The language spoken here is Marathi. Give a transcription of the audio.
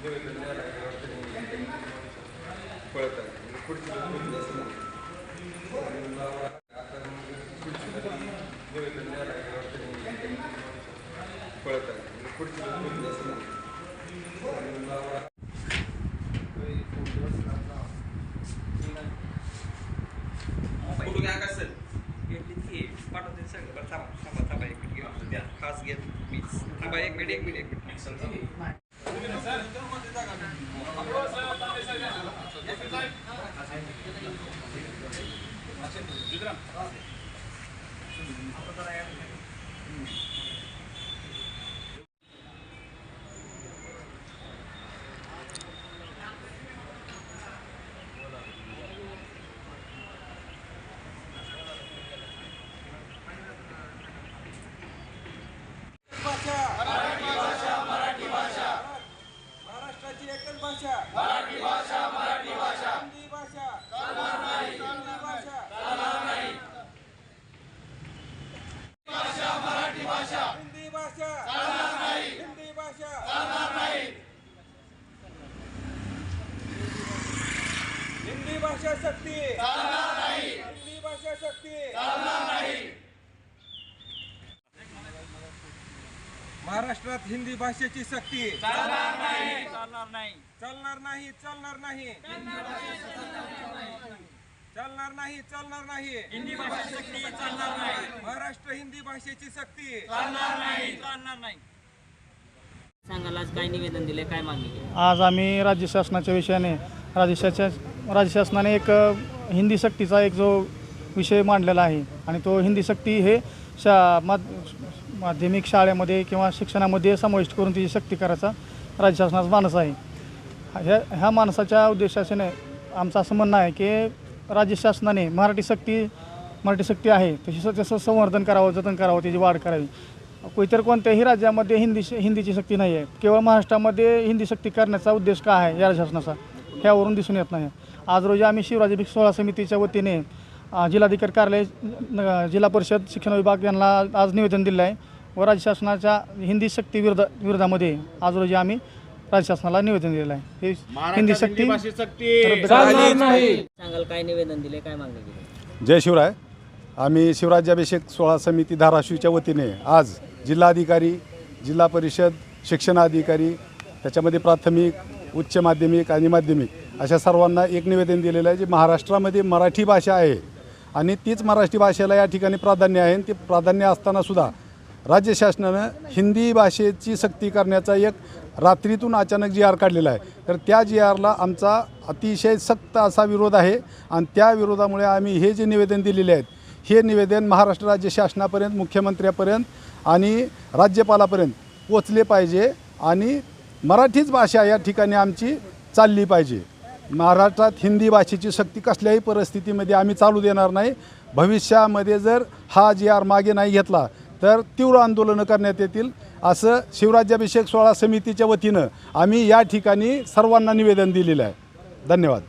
फोटो घ्या कसं घेतली की पाठवते सगळं. थांबा थांबा थांबा एक मिनिट. घेऊन द्या खास घेत मीच थांबा एक मिनिट एक मिनिट एक मिनिट. হুম हिंदी भाषा शक्ती चालणार नाही. हिंदी भाषा शक्ती चालणार नाही. महाराष्ट्रात हिंदी भाषेची सक्ती. चालणार नाही. चालणार नाही. चालणार नाही चालणार नाही. चालणार नाही चालणार नाही. हिंदी भाषा सक्ती चालणार नाही. महाराष्ट्र हिंदी भाषेची सक्ती. चालणार नाही. चालणार नाही. सांगाल आज काय निवेदन दिले काय मागणी? आज आम्ही राज्य शासनाच्या विषयाने राज्यशाच्या राज्य शासनाने एक हिंदी सक्तीचा एक जो विषय मांडलेला आहे आणि तो हिंदी सक्ती हे शा माध माध्यमिक शाळेमध्ये किंवा शिक्षणामध्ये समाविष्ट करून तिची सक्ती करायचा राज्य शासनाचा मानस आहे. ह्या ह्या माणसाच्या उद्देशाने आमचं असं म्हणणं आहे की राज्य शासनाने मराठी सक्ती मराठी सक्ती आहे तशी त्याचं संवर्धन करावं जतन करावं त्याची वाढ करावी. इतर कोणत्याही राज्यामध्ये हिंदी हिंदीची सक्ती नाही आहे. केवळ महाराष्ट्रामध्ये हिंदी सक्ती करण्याचा उद्देश काय आहे या शासनाचा ह्यावरून दिसून येत नाही. आज रोजी आम्ही शिवराजाभिक सोहळा समितीच्या वतीने जिल्हाधिकारी कार्यालय जिल्हा परिषद शिक्षण विभाग यांना आज निवेदन दिलं आहे व राज्य शासनाच्या हिंदी सक्ती विरोधा विरोधामध्ये आज रोजी आम्ही राज्य शासनाला निवेदन दिलेलं आहे. हे हिंदी रद्द सांगाल काय निवेदन दिले काय मागणी केली? जय शिवराय. आम्ही शिवराज्याभिषेक सोहळा समिती धाराशिवच्या वतीने आज जिल्हाधिकारी जिल्हा परिषद शिक्षणाधिकारी त्याच्यामध्ये प्राथमिक उच्च माध्यमिक आणि माध्यमिक अशा सर्वांना एक निवेदन दिलेलं आहे जे महाराष्ट्रामध्ये मराठी भाषा आहे. आणि तीच मराठी भाषेला या ठिकाणी प्राधान्य आहे आणि ते प्राधान्य असतानासुद्धा राज्य शासनानं हिंदी भाषेची सक्ती करण्याचा एक रात्रीतून अचानक जी आर काढलेला आहे तर त्या जी आरला आमचा अतिशय सक्त असा विरोध आहे. आणि त्या विरोधामुळे आम्ही हे जे निवेदन दिलेले आहेत हे निवेदन महाराष्ट्र राज्य शासनापर्यंत मुख्यमंत्र्यापर्यंत आणि राज्यपालापर्यंत पोचले पाहिजे. आणि मराठीच भाषा या ठिकाणी आमची चालली पाहिजे. महाराष्ट्रात हिंदी भाषेची शक्ती कसल्याही परिस्थितीमध्ये आम्ही चालू देणार नाही. भविष्यामध्ये जर हा जी आर मागे नाही घेतला तर तीव्र आंदोलनं करण्यात येतील असं शिवराज्याभिषेक सोहळा समितीच्या वतीनं आम्ही या ठिकाणी सर्वांना निवेदन दिलेलं आहे. धन्यवाद.